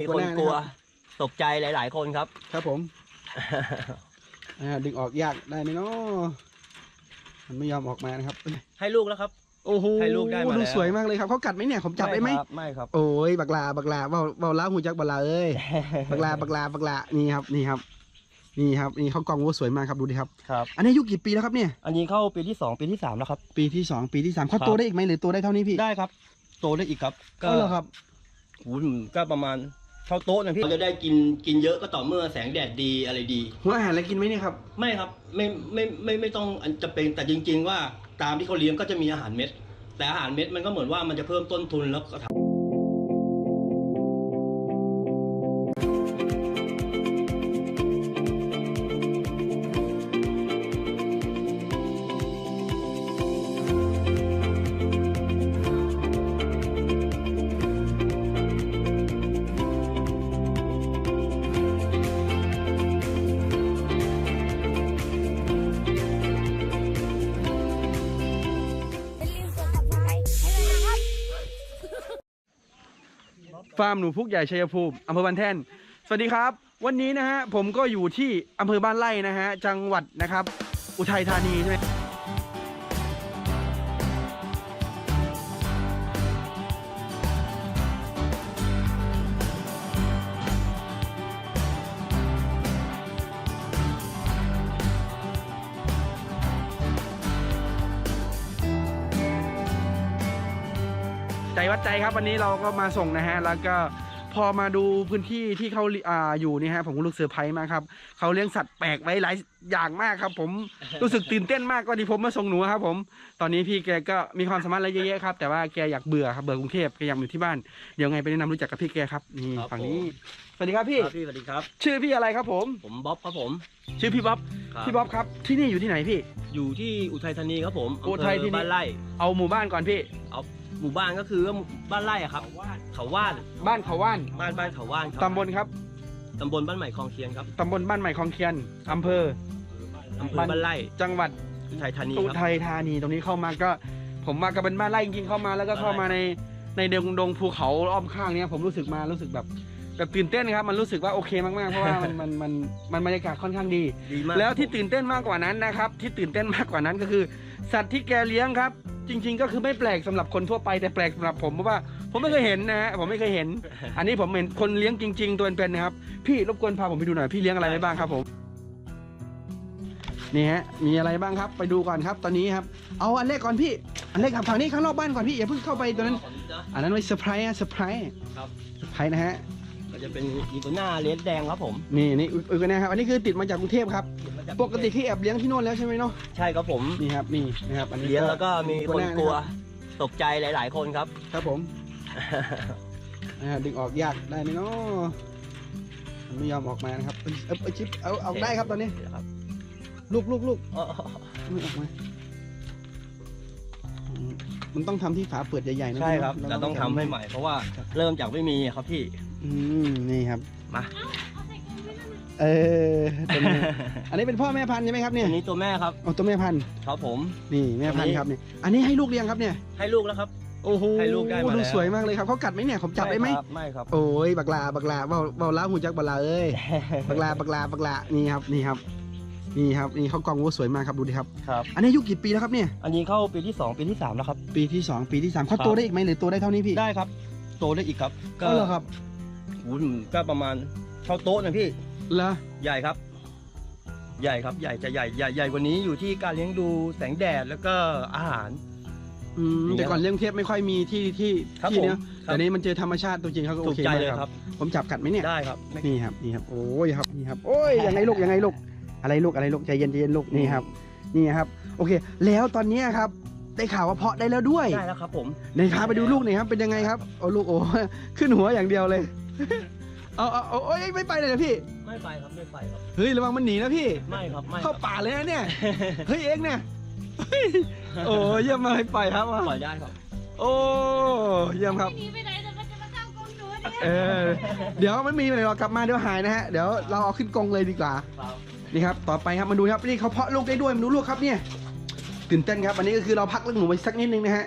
มีคนกลัวตกใจหลาย ๆ คนครับ ครับผมอ่าดึงออกยากได้ไหมเนาะมันไม่ยอมออกมานะครับ ให้ลูกแล้วครับ โอ้โหให้ลูกได้มาดูแล้วสวยมากเลยครับเขากัดไหมเนี่ยผมจับได้ไหมครับไม่ครับ โอ้ยบักลาบักลาเบาเบาล้าหูจักบักลาเอ้ย บักลาบักลาบักลานี่ครับนี่ครับ นี่ครับนี่เขากองวัวสวยมากครับดูดิครับ ครับ อันนี้อายุกี่ปีแล้วครับเนี่ย อันนี้เข้าปีที่สองปีที่สามแล้วครับ ปีที่สองปีที่สามเขาครับโตได้อีกไหมหรือโตได้เท่านี้พี่ได้ครับ โตได้อีกครับ ก็ก็เหรอครับ หูก็ประมาณ เท่าโต๊ะนะพี่เราจะได้กินกินเยอะก็ต่อเมื่อแสงแดดดีอะไรดี หัวอาหารอะไรกินไหมเนี่ยครับ ไม่ครับไม่ไม่ไม่ไม่ต้องอันจะเป็นแต่จริง ๆ ว่าตามที่เขาเลี้ยงก็จะมีอาหารเม็ด แต่อาหารเม็ดมันก็เหมือนว่ามันจะเพิ่มต้นทุนแล้วก็ทำ ฟาร์มหนูพุกใหญ่ชัยภูมิอำเภอบันแท่น สวัสดีครับ วันนี้นะฮะผมก็อยู่ที่อำเภอบ้านไร่นะฮะจังหวัดนะครับ อุทัยธานีใช่ไหม ใจวัดใจครับวันนี้เราก็มาส่งนะฮะแล้วก็พอมาดูพื้นที่ที่เขาอ่าอยู่นี่ฮะผมก็รู้สึกเซอร์ไพรส์มากครับเขาเลี้ยงสัตว์แปลกไว้หลายอย่างมากครับ ผมรู้สึกตื่นเต้นมากก็ที่ผมมาส่งหนูครับ ผม ตอนนี้พี่แกก็มีความสามารถอะไรเยอะๆครับแต่ว่าแกอยากเบื่อครับเบื่อกรุงเทพแกอยากอยู่ที่บ้านเดี๋ยวไงไปแนะนำรู้จักกับพี่แกครับนี่ครับฝั่งนี้ผม สวัสดีครับพี่ ครับพี่สวัสดีครับ ชื่อพี่อะไรครับผม ผมบ๊อบครับผมชื่อพี่บ๊อบครับพี่บ๊อบครับที่นี่อยู่ที่ไหนพี่ อยู่ที่อุทัยธานีครับผมอุทัยธานีอำเภอบ้านไร่เอาหมู่บ้านก่อนพี่ เอา หมู่บ้านก็คือบ้านไร่อะครับ เขาว่านบ้านเขาว่านบ้านบ้านเขาว่านครับตำบลครับตำบลบ้านใหม่คลองเคียนครับตำบลบ้านใหม่คลองเคียนอำเภออำเภอบ้านบ้านไร่จังหวัดอุทัยธานีอุครับทัยธานีตรงนี้เข้ามาก็ ผมมาก็เป็นบ้านไร่จริงๆเข้ามา แล้วก็เข้ามาในในดงดงภูเขาอ้อมข้างเนี้ยผมรู้สึกมารู้สึกแบบแบบตื่นเต้นครับมันรู้สึกว่าโอเคมากๆเพราะว่ามันมันมันมันบรรยากาศค่อนข้างดีดีมากแล้วที่ตื่นเต้นมากกว่านั้นนะครับ ที่ตื่นเต้นมากกว่านั้นก็คือ สัตว์ที่แกเลี้ยงครับ จริง ๆ ก็คือไม่แปลกสำหรับคนทั่วไปแต่แปลกสำหรับผมเพราะว่าผมไม่เคยเห็นนะฮะผมไม่เคยเห็น อันนี้ผมเห็นคนเลี้ยงจริง ๆ ตัวเป็นๆนะครับ พี่รบกวนพาผมไปดูหน่อยพี่เลี้ยงอะไรไว้บ้างครับผมนี่ฮะมีอะไรบ้างครับ ไปดูก่อนครับ ตอนนี้ครับ เอาอันแรกก่อนพี่ อันแรกครับทางนี้ข้างนอกบ้านก่อนพี่อย่าเพิ่งเข้าไปตัวนั้น อันนั้นไว้เซอร์ไพรส์อะเซอร์ไพรส์ครับ เซอร์ไพรส์นะฮะก็ จะเป็นอีกัวหน้าเลสแดงครับผมนี่นี่อุยกันนะครับอันนี้คือติดมาจากกรุงเทพครับปกติพี่แอบเลี้ยงที่โน่นแล้วใช่ไหมเนาะใช่ครับผมนี่ครับนี่นะครับอันนี้เลี้ยงแล้วก็มีคนกลัวนะตกใจหลาย ๆ คนครับ ครับผมนะฮะดึงออกยากได้ไหมเนาะมันไม่ยอมออกมานะครับเอาเอาเอาชิปเอาเอาได้ครับตอนนี้ครับลูกลูกลูกอ๋อไม่ออกมาอืมมันต้องทำที่ฝาเปิดใหญ่ๆนะใช่ครับพี่เราเนะต้องทำให้ใหม่เพราะว่าเริ่มจากไม่มีครับพี่ อืมนี่ครับ มาเออตัวนี้อันนี้เป็นพ่อแม่พันธุ์ใช่ไหมครับเนี่ยอันนี้ตัวแม่ครับเอาตัวแม่พันธุ์ครับผม นี่แม่พันธุ์ครับเนี่ยอันนี้ให้ลูกเลี้ยงครับเนี่ย ให้ลูกแล้วครับ โอ้โหให้ลูกได้มาดูแล้วสวยมากเลยครับเขากัดไหมเนี่ยผมจับได้ไหมครับไม่ครับ โอ้ยบักลาบักลาเบาเบาล้าหูจักบักลาเอ้ยบักลาบักลาบักลานี่ครับนี่ครับนี่ครับนี่เขากองวัวสวยมากครับดูดิครับ ครับ อันนี้อายุกี่ปีแล้วครับเนี่ย อันนี้เข้าปีที่สองปีที่สามแล้วครับ ปีที่สองปีที่สามเขาครับโตได้อีกไหมหรือโตได้เท่านี้พี่ ได้ครับ โตได้อีกครับ ก็ก็เหรอครับ หูก็ประมาณเท่าโต๊ะนะพี่เหรอใหญ่ครับ ใหญ่ครับ ใหญ่จะใหญ่ใหญ่ใหญ่กว่านี้อยู่ที่การเลี้ยงดูแสงแดดแล้วก็อาหาร อืมอย่างเงี้ยแต่ก่อนเลี้ยงเทียบไม่ค่อยมีที่ที่ครับที่เนี้ยผมครับ แต่นี้มันเจอธรรมชาติตัวจริงเขาก็โอถูกเคใจมากเลยคครัรับ บ ผมจับกัดไหมเนี่ย ได้ครับไม่นี่ครับนี่ครับโอ้ยครับนี่ครับโอ้ยยังไงลูกยังไงลูกอะไรลูกอะไรลูกใจเย็นใจเย็นลูกนี่ครับนี่ครับ โอเค แล้วตอนเนี้ยครับได้ข่าวว่าเพาะได้แล้วด้วยได้แล้วครับผมในพาไปดูลูกหน่อยครับเป็นยังไงครับโอ้ลูกโอ้ขึ้นหัวอย่างเดียวเลย เอาเอาเอาโอ้ยไม่ไปเลยนะพี่ ไม่ไปครับไม่ไปครับ เฮ้ยระวังมันหนีนะพี่ ไม่ครับไม่คเข้ารับป่าเลยนะเนี่ย เฮ้ยเองเนี่ยเฮ้ยโอ้เยี่ยมมากให้ปล่อยครับปล่อยได้ครับ โอ้เยี่ยมครับ หนีไปไหนแต่มันจะมาเข้ากรงหนูเนี่ยเออเดี๋ยวมันมีเดี๋ยวเรากลับมาเดี๋ยวหายนะฮะเดี๋ยวเราเอาขึ้นกรงเลยดีกว่า ครับ นี่ครับ ต่อไปครับมาดูครับนี่เขาเพาะลูกได้ด้วยมาดูลูกครับเนี่ยตื่นเต้นครับอันนี้ก็คือเราพักเรื่องหนูไปสักนิดนึงนะฮะ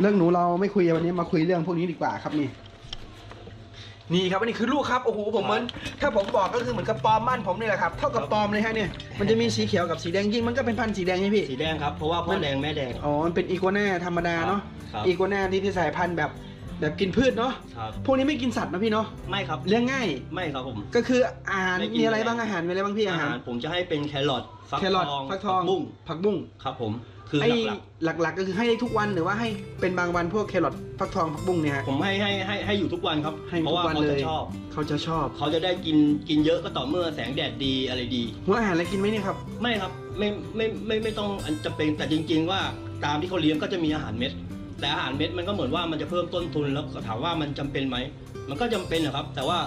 เรื่องหนูเราไม่คุยวันนี้มาคุยเรื่องพวกนี้ดีกว่าครับนี่ นี่ครับอันนี้คือลูกครับโอ้โหผมเหมือนถ้าผมบอกก็คือเหมือนกับปอมบ้านผมนี่แหละครับเท่ากับปอมเลยฮะเนี่ยมันจะมีสีเขียวกับสีแดงจริงมันก็เป็นพันธุ์สีแดงใช่ไหมพี่สีแดงครับเพราะว่าพ่อแดงแม่แดง อ๋อมันเป็นอีกัวน่าธรรมดาเนาะครับ อีกัวน่าที่เป็นสายพันธุ์แบบ แบบกินพืชเนาะครับ พวกนี้ไม่กินสัตว์นะพี่เนาะไม่ครับเลี้ยงง่าย ไม่ครับผม ก็คืออาหารไม่กิน มีอะไรแมลงบ้างอาหารมีอะไรบ้างพี่อาอาหารหารผมจะให้เป็นแครอทฟักแครอททองฟักทองบุ้งผักบุ้งครับผม คือไอ้หลักหลักๆก็คือให้ได้ทุกวันหรือว่าให้เป็นบางวันพวกแครอทฟักทองผักบุ้งเนี่ยฮะ ๆผมให้ให้ให้ให้อยู่ทุกวันครับ ให้เพทุราะกว่าวันเขาเลจะย ชอบ เขาจะชอบ เขาจะได้กินกินเยอะก็ต่อเมื่อแสงแดดดีอะไรดี หัวอาหารอะไรกินไหมเนี่ยครับ ไม่ครับไม่ไม่ไม่ไม่ต้องอันจะเป็นแต่จริง ๆ ว่าตามที่เขาเลี้ยงก็จะมีอาหารเม็ด แต่อาหารเม็ดมันก็เหมือนว่ามันจะเพิ่มต้นทุนแล้วถามว่ามันจำเป็นไหมมันก็จำเป็นนะครับ แต่ว่า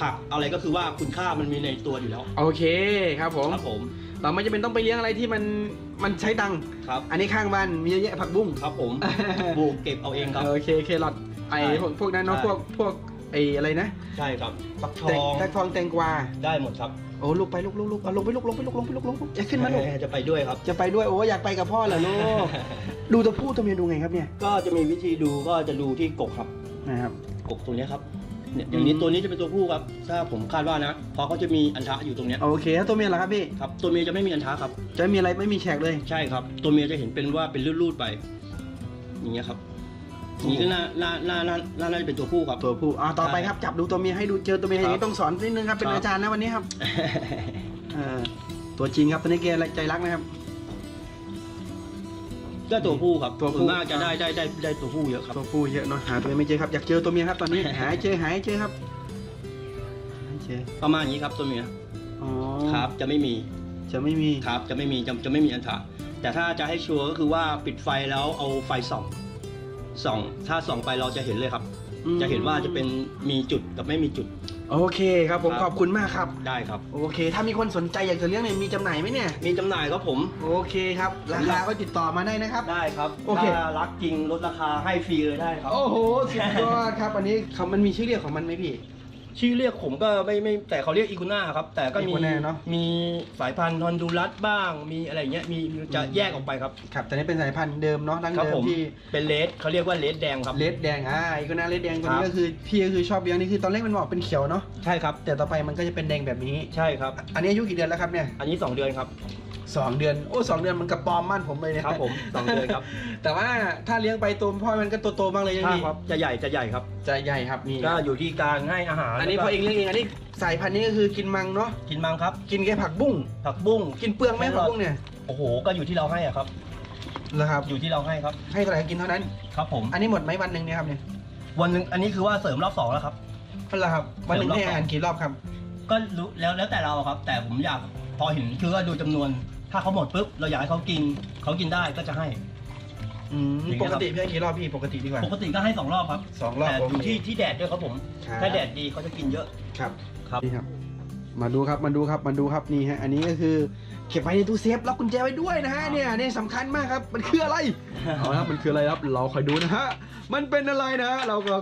ผักอะไรก็คือว่าคุณค่ามันมีในตัวอยู่แล้ว โอเคครับผมครับผมเราไม่จำเป็นต้องไปเลี้ยงอะไรที่มันมันใช้ตังค์ครับ อันนี้ข้างบ้านมีเยอะแยะผักบุ้งครับผมปลูกเก็บเอาเองครับโอเคแครอทไอ้ใช่พวกพวกนั้นเนาะใช่พวกพวก ไอ้อะไรนะใช่ครับฟักทแตองงแตงทองแตงกวาได้หมดครับโอ้ลูกไปลูกลูกลูกเอาลงไปลูกลงไปลูกลงไปลูกลงจะขึ้นมาลูกจะไปด้วยครับ จะไปด้วยโอ้อยากไปกับพ่อเหรอลูกดูตัวผู้ตัวเมียดูไงครับเนี่ยก็จะมีวิธีดูก็จะดูที่กกครับนะครับ กกตัวเนี้ยครับเนี่ยอย่างนี้อืมตัวนี้จะเป็นตัวผู้ครับ ถ้าผมคาดว่านะเพราะเขาจะมีอันทะอยู่ตรงเนี้ยโอเคแล้วตัวเมียล่ะครับพี่ครับตัวเมียจะไม่มีอันทะครับ จะมีอะไรไม่มีแฉกเลย ใช่ครับ ตัวเมียจะเห็นเป็นว่าเป็นรูดๆไป อย่างเงี้ยครับ อย่างนี้ก็น่าน่าน่าน่าน่าน่าจะเป็นตัวผู้ครับ ตัวผู้อ่าต่อไปครับจับดูตัวเมียให้ดูเจอตัวเมียอย่างคนี้รับต้องสอนนิดนึงครับเป็นครับอาจารย์นะวันนี้ครับอ่าตัวจริงครับตอนนี้แกใจรักนะครับก็ตัวผู้ครับตัวผู้ส่วนมากจะได้ได้ได้ได้ตัวผู้เยอะครับตัวผู้เยอะเนาะหาตัวเมียไม่เจอครับอยากเจอตัวเมียครับตอนนี้หาให้เจอหาให้เจอครับหาให้เจอประมาณนี้ครับตัวเมียอ๋อครับจะไม่มีจะไม่มีครับจะไม่มีจะจะไม่มีอันทะแต่ถ้าจะให้ชัวร์ก็คือว่าปิดไฟแล้วเอาไฟส่อง ส่องถ้าส่องไปเราจะเห็นเลยครับ อืม จะเห็นว่าจะเป็นมีจุดกับไม่มีจุด โอเคครับผมครับ ขอบคุณมากครับ ได้ครับ โอเค ถ้ามีคนสนใจอยากจะเลี้ยงเนี่ยมีจำหน่ายไหมเนี่ย มีจำหน่ายครับผม โอเคครับ ราคาก็ติดต่อมาได้นะครับ ได้ครับโอเค ถ้ารักจริงลดราคาให้ฟรีเลยได้ครับ โอ้โหสุดยอดครับ อันนี้เขามันมีชื่อเรียกของมันไหมพี่ ชื่อเรียกผมก็ไม่ไม่แต่เขาเรียกอีกูน่าครับ แต่ก็มี Iguana เนอะ มีสายพันธุ์ฮอนดูรัสบ้าง มีอะไรเงี้ยมีมีจะแยกออกไปครับครับแต่นี่เป็นสายพันธุ์เดิมเนาะดั้งครับเดิมผมที่เป็นเลดเขาเรียกว่าเลดแดงครับ เลดแดงอ่าอีกก็น่าเลดแดงตัวนี้ครับ ก็คือพี่ก็คือชอบเลี้ยงนี่คือตอนแรกมันบอกเป็นเขียวเนาะใช่ครับ แต่ต่อไปมันก็จะเป็นแดงแบบนี้ ใช่ครับ อันนี้อายุกี่เดือนแล้วครับเนี่ย อันนี้ 2 เดือนครับ สองเดือนโอ้สองเดือนมันกระปอมมั่นผมเลยเนี่ยครับผมสองเดือนครับ แต่ว่าถ้าเลี้ยงไปตัวพ่อมันก็โตๆมากเลยยังใช่ดีครับจะใหญ่จะใหญ่ครับจะใหญ่ครับนี่ก็อยู่ที่การให้อาหารอันนี้แล้วพก็อเองเลี้ยงเองอันนี้สายพันธุ์นี้ก็คือกินมังเนาะกินมังครับ กินแค่ผักบุ้งผักบุ้งกินเปลืองไหมผักบุ้งเนี่ยโอ้โหก็อยู่ที่เราให้อะครับเหรอครับอยู่ที่เราให้ครับให้เท่าไหร่ก็กินเท่านั้นครับผมอันนี้หมดไหมวันหนึ่งเนี่ยครับเนี่ยวันหนึงอันนี้คือว่าเสริมรอบสองแล้วครับนั่นแหละครับวันหนึ่งให้อาหารกี่รอบครับ ก็รู้แล้วแล้วแต่เราอะครับ แต่ผมอยากพอเห็นคือว่าดูจำนวน ถ้าเขาหมดปุ๊บเราอยากให้เขากินเขากินได้ก็จะให้ อืมอย่างเงี้ปยครับกติพี่ให้กี่รอบพี่ปกติดีกว่าปกติก็ให้สองรอบครับสองรอบแต่โออยู่เคที่ที่แดดด้วยครับผมครับถ้าแดดดีเขาจะกินเยอะครับครับนี่ครับ มาดูครับมาดูครับมาดูครับนี่ฮะอันนี้ก็คือเก็บไว้ในตู้เซฟล็อกกุญแจไว้ด้วยนะฮะเนี่ยเนี่ยสำคัญมากครับ มันคืออะไรเอาละครับมันคืออะไรครับ เราคอยดูนะฮะมันเป็นอะไรนะ เราก็